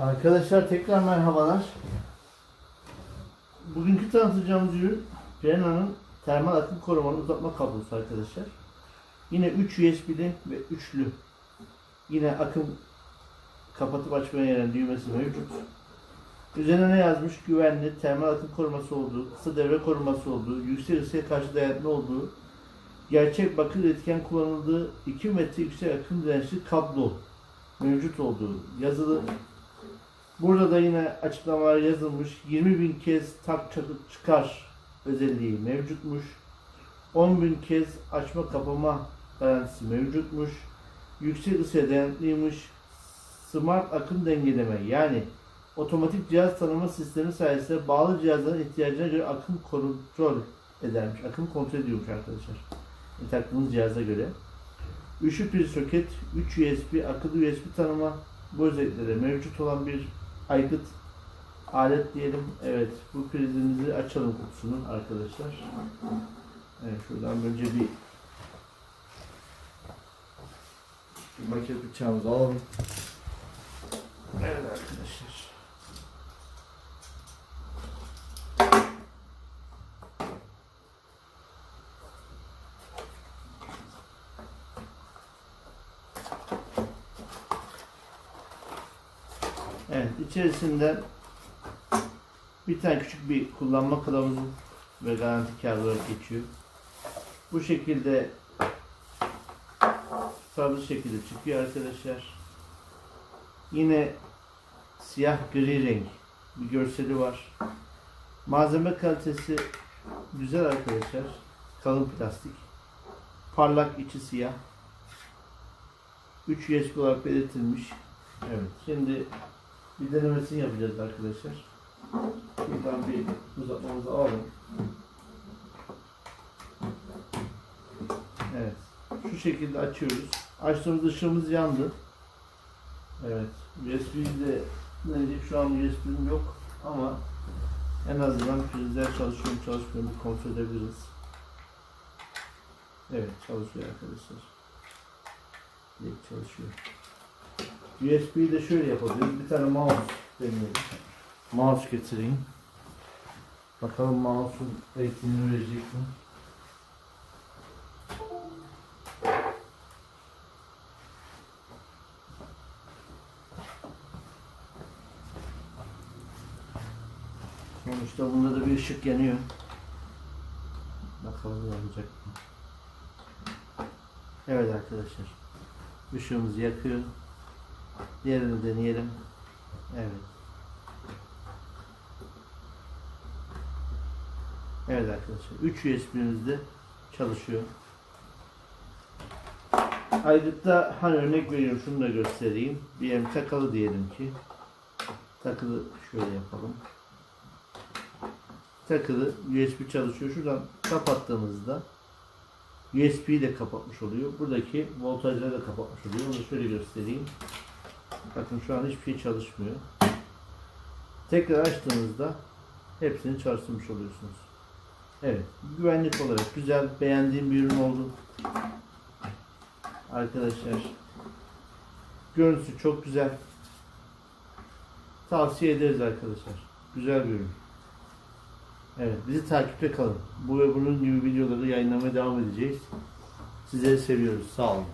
arkadaşlar tekrar merhabalar. Bugünkü tanıtacağımız ürün Rena'nın termal akım korumalı uzatma kablosu arkadaşlar. Yine 3 USB'li ve üçlü. Yine akım kapatıp açmaya yarayan düğmesi mevcut. Üzerine ne yazmış? Güvenli, termal akım koruması olduğu, kısa devre koruması olduğu, yüksek ısıya karşı dayanıklı olduğu, gerçek bakır etken kullanıldığı 2 metre yüksek akım dirençli kablo mevcut olduğu yazılı. Burada da yine açıklamalar yazılmış. 20 bin kez tak çakıp çıkar özelliği mevcutmuş. 10 bin kez açma kapama garantisi mevcutmuş. Yüksek ısıya dayanıklıymış. Smart akım dengeleme yani otomatik cihaz tanıma sistemi sayesinde bağlı cihazların ihtiyacına göre akım kontrol edermiş. Akım kontrol ediyormuş arkadaşlar. E, taktığınız cihaza göre. Üçlü pil soket, 3 USB, akıllı USB tanıma bu özelliklere mevcut olan bir aygıt alet diyelim. Evet, bu prizimizi açalım kutusunu arkadaşlar. Evet, şuradan önce bir maket bıçağımızı alalım. Evet arkadaşlar. Evet, içerisinden bir tane küçük bir kullanma kılavuzu ve garanti kağıdı geçiyor. Bu şekilde sarılı şekilde çıkıyor arkadaşlar. Yine siyah gri renk bir görseli var. Malzeme kalitesi güzel arkadaşlar. Kalın plastik. Parlak içi siyah. 3 USB olarak belirtilmiş. Evet. Şimdi bir denemesini yapacağız arkadaşlar. Buradan bir uzatmamızı alalım. Evet. Şu şekilde açıyoruz. Açtığımız ışığımız yandı. Evet. USB'de neydi? Şu an USB'm yok ama en azından prizler çalışıyor mu çalışmıyor mu kontrol edebiliriz. Evet çalışıyor arkadaşlar. Direkt çalışıyor. USB'yi de şöyle yapabiliriz. Bir tane mouse deneyelim. Mouse getireyim. Bakalım mouse'un eğitimini verecek mi? Sonuçta bunda da bir ışık yanıyor. Bakalım ne olacak mı? Evet arkadaşlar. Işığımız yakıyor. Diğerini deneyelim. Evet. Evet arkadaşlar. 3 USB'miz de çalışıyor. Aygıtta hani örnek veriyorum şunu da göstereyim. Bir yerim takılı diyelim ki. Takılı şöyle yapalım. Takılı USB çalışıyor. Şuradan kapattığımızda USB'yi de kapatmış oluyor. Buradaki voltajları da kapatmış oluyor. Onu şöyle göstereyim. Bakın şu an hiçbir şey çalışmıyor. Tekrar açtığınızda hepsini çalıştırmış oluyorsunuz. Evet. Güvenlik olarak güzel, beğendiğim bir ürün oldu. Arkadaşlar. Görüntüsü çok güzel. Tavsiye ederiz arkadaşlar. Güzel bir ürün. Evet, bizi takipte kalın. Bu ve bunun gibi videoları yayınlamaya devam edeceğiz. Sizleri seviyoruz. Sağ olun.